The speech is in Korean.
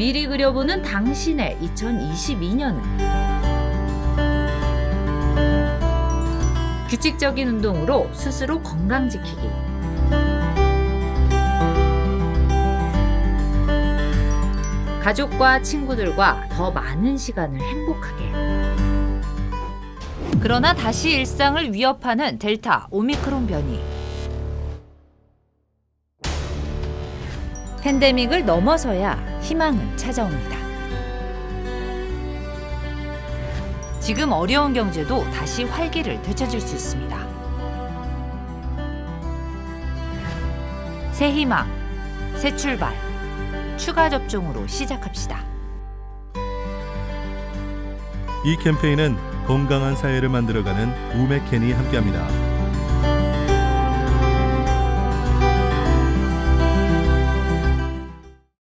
미리 그려보는 당신의 2022년은 규칙적인 운동으로 스스로 건강 지키기. 가족과 친구들과 더 많은 시간을 행복하게. 그러나 다시 일상을 위협하는 델타 오미크론 변이. 팬데믹을 넘어서야 희망은 찾아옵니다. 지금 어려운 경제도 다시 활기를 되찾을 수 있습니다. 새 희망, 새 출발, 추가 접종으로 시작합시다. 이 캠페인은 건강한 사회를 만들어가는 우메켄이 함께합니다.